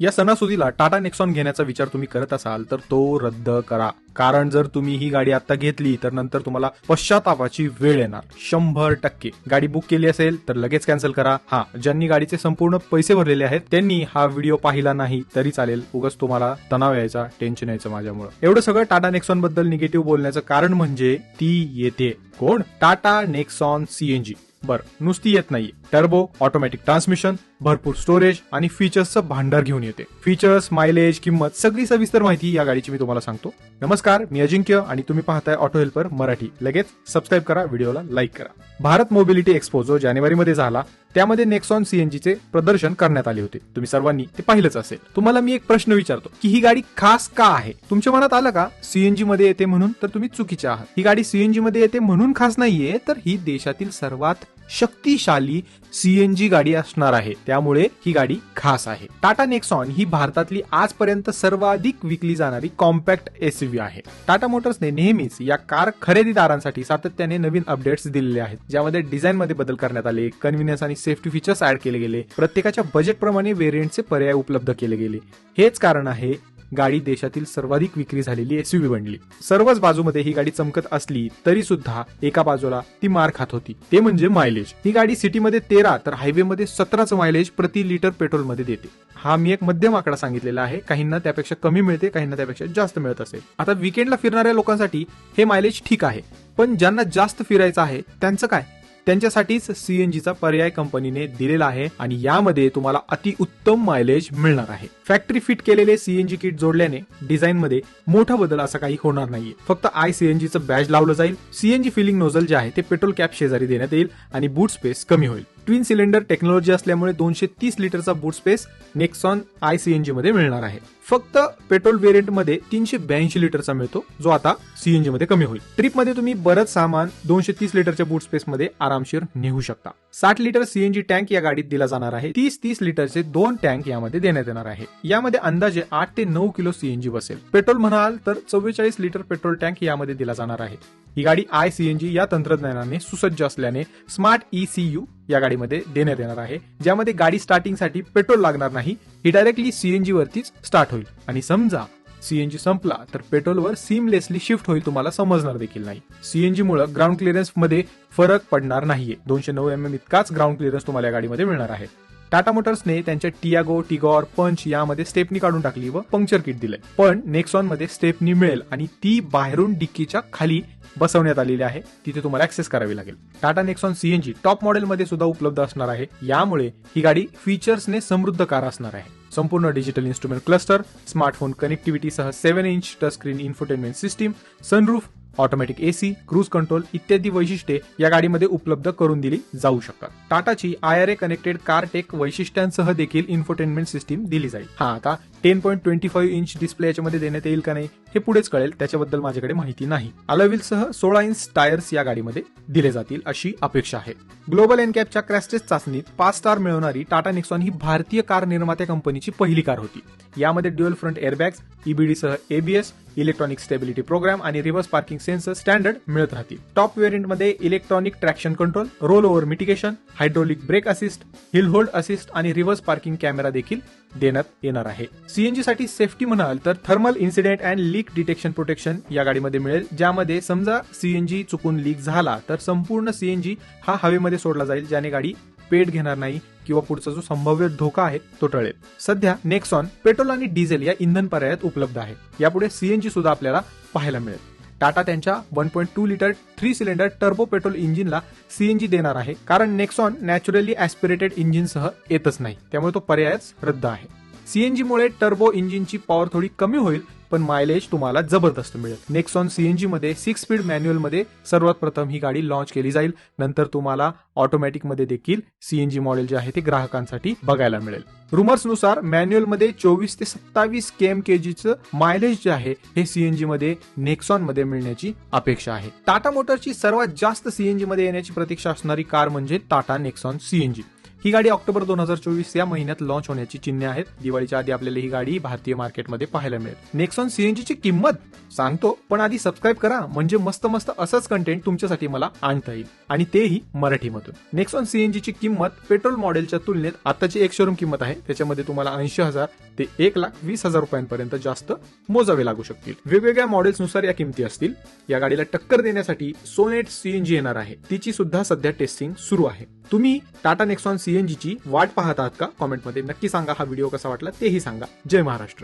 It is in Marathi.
या सणासुदीला टाटा नेक्सॉन घेण्याचा विचार तुम्ही करत असाल तर तो रद्द करा. कारण जर तुम्ही ही गाडी आता घेतली तर नंतर तुम्हाला पश्चातापाची वेळ येणार. शंभर टक्के. गाडी बुक केली असेल तर लगेच कॅन्सल करा. हा ज्यांनी गाडीचे संपूर्ण पैसे भरलेले आहेत त्यांनी हा व्हिडिओ पाहिला नाही तरी चालेल. उगाच तुम्हाला तणाव यायचा टेन्शन यायचं माझ्यामुळे. एवढं सगळं टाटा नेक्सॉनबद्दल निगेटिव्ह बोलण्याचं कारण म्हणजे ती येते. कोण? टाटा नेक्सॉन सीएनजी बर नुसती येत नाही टर्बो ऑटोमॅटिक ट्रान्समिशन भरपूर स्टोरेज आणि फीचर्सचं भांडार घेऊन येते. फीचर्स मायलेज किंमत सगळी सविस्तर माहिती या गाडीची मी तुम्हाला सांगतो. नमस्कार मी अजिंक्य आणि तुम्ही पाहताय ऑटो हेल्पर मराठी. लगेच सबस्क्राईब करा व्हिडिओला लाईक करा. भारत मोबिलिटी एक्सपो जो जानेवारीमध्ये झाला त्यामध्ये नेक्सॉन सीएनजीचे प्रदर्शन करण्यात आले होते. तुम्ही सर्वांनी ते पाहिलंच असेल. तुम्हाला मी एक प्रश्न विचारतो की ही गाडी खास का आहे? तुमच्या मनात आलं का सीएनजी मध्ये येते म्हणून? तर तुम्ही चुकीचे आहात. ही गाडी सीएनजी मध्ये येते म्हणून खास नाहीये तर ही देशातील सर्वात शक्तिशाली सीएनजी गाडी असणार आहे. त्यामुळे ही गाडी खास आहे. टाटा नेक्सॉन ही भारतातली आजपर्यंत सर्वाधिक विकली जाणारी कॉम्पॅक्ट एसयूव्ही आहे. टाटा मोटर्सने नेहमीच या कार खरेदीदारांसाठी सातत्याने नवीन अपडेट्स दिलेले आहेत. ज्यामध्ये डिझाईन मध्ये बदल करण्यात आले कन्व्हिनियन्स आणि सेफ्टी फीचर्स ऍड केले गेले. प्रत्येकाच्या बजेटप्रमाणे व्हेरियंटचे पर्याय उपलब्ध केले गेले. हेच कारण आहे गाडी देशातील सर्वाधिक विक्री झालेली एसयूव्ही बनली. सर्वच बाजूमध्ये ही गाडी चमकत असली तरी सुद्धा एका बाजूला ती मार खात होती. ते म्हणजे मायलेज ही गाडी सिटीमध्ये तेरा तर हायवेमध्ये सतराच मायलेज प्रति लिटर पेट्रोलमध्ये देते. हा मी एक मध्यम आकडा सांगितलेला आहे. काहींना त्यापेक्षा कमी मिळते काहींना त्यापेक्षा जास्त मिळत असेल आता विकेंडला फिरणाऱ्या लोकांसाठी हे मायलेज ठीक आहे. पण ज्यांना जास्त फिरायचं आहे त्यांचं काय? त्यांच्यासाठीच सीएनजीचा पर्याय कंपनीने दिलेला आहे आणि यामध्ये तुम्हाला अतिउत्तम मायलेज मिळणार आहे. फॅक्टरी फिट केलेले सीएनजी किट जोडल्याने डिझाईन मध्ये मोठा बदल असा काही होणार नाहीये. फक्त आय सीएनजीचं बॅज लावलं जाईल. सीएनजी फिलिंग नोझल जे आहे ते पेट्रोल कॅप शेजारी देण्यात येईल आणि बूट स्पेस कमी होईल. ट्विन सिलेंडर टेक्नॉलॉजी असल्यामुळे दोनशे तीस लिटरचा boot space Nexon I CNG मध्ये मिळणार आहे. फक्त पेट्रोल व्हेरियंटमध्ये तीनशे ब्याऐंशी लिटरचा मिळतो जो आता सीएनजी मध्ये कमी होईल. ट्रिपमध्ये तुम्ही बरंच सामान दोनशे तीस लिटरच्या बूट स्पेस मध्ये आरामशीर नेऊ शकता. साठ लिटर सीएनजी टँक या गाडीत दिला जाणार आहे. तीस तीस लिटरचे दोन टँक यामध्ये देण्यात येणार आहे. यामध्ये अंदाजे आठ ते नऊ किलो सीएनजी बसेल. पेट्रोल म्हणाल तर चव्वेचाळीस लिटर पेट्रोल टँक यामध्ये दिला जाणार आहे. ही गाडी आय सीएनजी या तंत्रज्ञानाने सुसज्ज असल्याने स्मार्ट ई सी यू या गाडीमध्ये देण्यात येणार आहे ज्यामध्ये गाडी स्टार्टिंगसाठी पेट्रोल लागणार नाही ही डायरेक्टली सीएनजी वरतीच स्टार्ट होईल. आणि समजा सीएनजी संपला तर पेट्रोलवर सीमलेसली शिफ्ट होईल तुम्हाला समजणार देखील नाही. सीएनजी मुळे ग्राउंड क्लिअरन्समध्ये फरक पडणार नाहीये. दोनशे नऊ एम एम इतकाच ग्राउंड क्लिअरन्स तुम्हाला या गाडीमध्ये मिळणार आहे. टाटा मोटर्सने त्यांच्या टियागो टिगॉर पंच यामध्ये स्टेपनी काढून टाकली व पंक्चर किट दिलंय. पण नेक्सॉनमध्ये स्टेपनी मिळेल आणि ती बाहेरून डिक्कीच्या खाली बसवण्यात आलेली आहे. तिथे तुम्हाला ऍक्सेस करावी लागेल. टाटा नेक्सॉन सीएनजी टॉप मॉडेलमध्ये सुद्धा उपलब्ध असणार आहे. यामुळे ही गाडी फीचर्सने समृद्ध कार असणार आहे. संपूर्ण digital instrument cluster smartphone कनेक्टिव्हिटीसह seven inch touch screen infotainment system sunroof automatic AC cruise control इत्यादी वैशिष्ट्ये या गाडीमध्ये उपलब्ध करून दिली जाऊ शकतात. टाटाची I R A connected car tech वैशिष्ट्यांसह देखील इन्फोटेनमेंट सिस्टीम दिली जाईल. हा आता ten point twenty five inch display याच्यामध्ये देण्यात येईल का नाही हे पुढेच कळेल. त्याच्याबद्दल माझ्याकडे माहिती नाही. अलविलसह सोळा इंच टायर्स या गाडीमध्ये दिले जातील अशी अपेक्षा आहे. ग्लोबल एनकॅपच्या क्रॅस्टेस चाचणीत पाच स्टार मिळवणारी टाटा निक्सॉन ही भारतीय कार निर्मात्या कंपनीची पहिली कार होती. यामध्ये ड्युअल फ्रंट एअरबॅग्स ईबीडीसह एबीएस इलेक्ट्रॉनिक स्टेबिलिटी प्रोग्राम आणि रिव्हर्स पार्किंग सेन्सर स्टँडर्ड मिळत राहतील. Top व्हेरियंटमध्ये electronic traction control roll over mitigation hydraulic brake assist hill hold assist आणि रिव्हर्स पार्किंग कॅमेरा देखील देण्यात येणार आहे. सीएनजी साठी सेफ्टी म्हणाल तर thermal incident and leak detection protection या गाडीमध्ये मिळेल. ज्यामध्ये समजा सीएनजी चुकून लीक झाला तर संपूर्ण सीएनजी हा हवेमध्ये सोडला जाईल ज्याने गाडी पेट घेणार नाही किंवा पुढचा जो संभाव्य धोका आहे तो टळेल. सध्या नेक्सॉन पेट्रोल आणि डिझेल या इंधन पर्यायात उपलब्ध आहे. यापुढे सीएनजी सुद्धा आपल्याला पाहायला मिळेल. टाटा त्यांच्या one point two litre three cylinder turbo petrol इंजिनला CNG देणार आहे कारण नेक्सॉन नॅचरली ऍस्पिरेटेड इंजिनसह येतच नाही. त्यामुळे तो पर्यायच रद्द आहे. सीएनजी मुळे टर्बो इंजिनची पॉवर थोडी कमी होईल पण मायलेज तुम्हाला जबरदस्त मिळेल. नेक्सॉन सीएनजी मध्ये सिक्स स्पीड मॅन्युअलमध्ये सर्वात प्रथम ही गाडी लॉन्च केली जाईल. नंतर तुम्हाला ऑटोमॅटिकमध्ये देखील सीएनजी मॉडेल जे आहे ते ग्राहकांसाठी बघायला मिळेल. रुमर्सनुसार मॅन्युअलमध्ये चोवीस ते सत्तावीस केएम केजीचं मायलेज जे आहे हे सीएनजी मध्ये नेक्सॉनमध्ये मिळण्याची अपेक्षा आहे. टाटा मोटरची सर्वात जास्त सीएनजी मध्ये येण्याची प्रतीक्षा असणारी कार म्हणजे टाटा नेक्सॉन सीएनजी ही गाडी ऑक्टोबर दोन हजार चोवीस या महिन्यात लॉन्च होण्याची चिन्हे आहेत. दिवाळीच्या आधी आपल्याला ही गाडी भारतीय मार्केटमध्ये पाहायला मिळेल. नेक्सॉन सीएनजीची किंमत सांगतो पण आधी सबस्क्राईब करा म्हणजे मस्त मस्त असंच कंटेंट तुमच्यासाठी मला आणता येईल. आणि तेही मराठीमधून. नेक्सॉन सीएनजीची किंमत पेट्रोल मॉडेलच्या तुलनेत आताची एक शोरूम किंमत आहे त्याच्यामध्ये तुम्हाला ऐंशी हजार ते एक लाख वीस हजार रुपयांपर्यंत जास्त मोजावे लागू शकतील. वेगवेगळ्या मॉडेल्सनुसार या किमती असतील. या गाडीला टक्कर देण्यासाठी सोनेट सीएनजी येणार आहे. तिची सुद्धा सध्या टेस्टिंग सुरू आहे. तुम्ही टाटा नेक्सॉन सीएनजी ची वाट पाहत आहात का? कॉमेंटमध्ये नक्की सांगा. हा व्हिडिओ कसा वाटला तेही सांगा. जय महाराष्ट्र.